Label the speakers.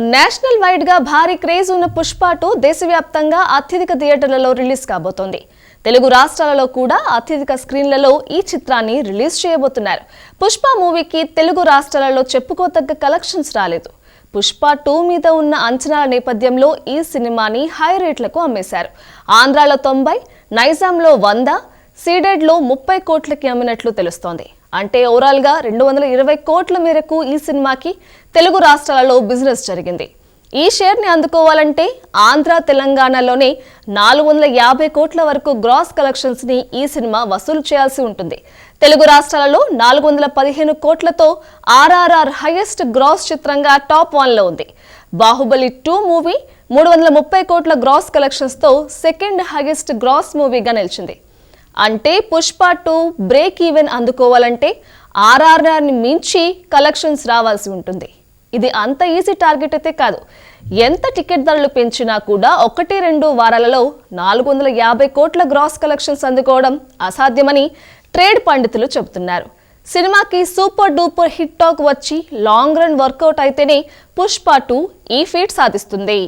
Speaker 1: National వైడ్గా భారీ craze ఉన్న పుష్ప టూ దేశవ్యాప్తంగా అత్యధిక థియేటర్లలో రిలీజ్ కాబోతోంది. తెలుగు రాష్ట్రాలలో కూడా అత్యధిక స్క్రీన్లలో ఈ చిత్రాన్ని రిలీజ్ చేయబోతున్నారు. పుష్ప మూవీకి తెలుగు రాష్ట్రాలలో చెప్పుకోతగ్గ కలెక్షన్స్ రాలేదు. పుష్ప టూ మీద ఉన్న అంచనాల నేపథ్యంలో ఈ సినిమాని హై రేట్లకు అమ్మేశారు. ఆంధ్రాలో తొంభై నైజాంలో వంద సీడెడ్లో ముప్పై కోట్లకి అమ్మినట్లు తెలుస్తోంది. అంటే ఓవరాల్గా రెండు వందల ఇరవై కోట్ల మేరకు ఈ సినిమాకి తెలుగు రాష్ట్రాలలో బిజినెస్ జరిగింది. ఈ షేర్ని అందుకోవాలంటే ఆంధ్ర తెలంగాణలోనే నాలుగు వందల యాభై కోట్ల వరకు గ్రాస్ కలెక్షన్స్ని ఈ సినిమా వసూలు చేయాల్సి ఉంటుంది. తెలుగు రాష్ట్రాలలో నాలుగు వందల పదిహేను కోట్లతో ఆర్ఆర్ఆర్ హైయెస్ట్ గ్రాస్ చిత్రంగా టాప్ వన్లో ఉంది. బాహుబలి టూ మూవీ మూడు వందల ముప్పై కోట్ల గ్రాస్ కలెక్షన్స్తో సెకండ్ హైయెస్ట్ గ్రాస్ మూవీగా నిలిచింది. అంటే పుష్ప టూ బ్రేక్ ఈవెన్ అందుకోవాలంటే ఆర్ఆర్ఆర్ని మించి కలెక్షన్స్ రావాల్సి ఉంటుంది. ఇది అంత ఈజీ టార్గెట్ అయితే కాదు. ఎంత టికెట్ ధరలు పెంచినా కూడా ఒకటి రెండు వారాలలో నాలుగు వందల యాభై కోట్ల గ్రాస్ కలెక్షన్స్ అందుకోవడం అసాధ్యమని ట్రేడ్ పండితులు చెబుతున్నారు. సినిమాకి సూపర్ డూపర్ హిట్ టాక్ వచ్చి లాంగ్ రన్ వర్కౌట్ అయితేనే పుష్ప టూ ఈ ఫీట్ సాధిస్తుంది.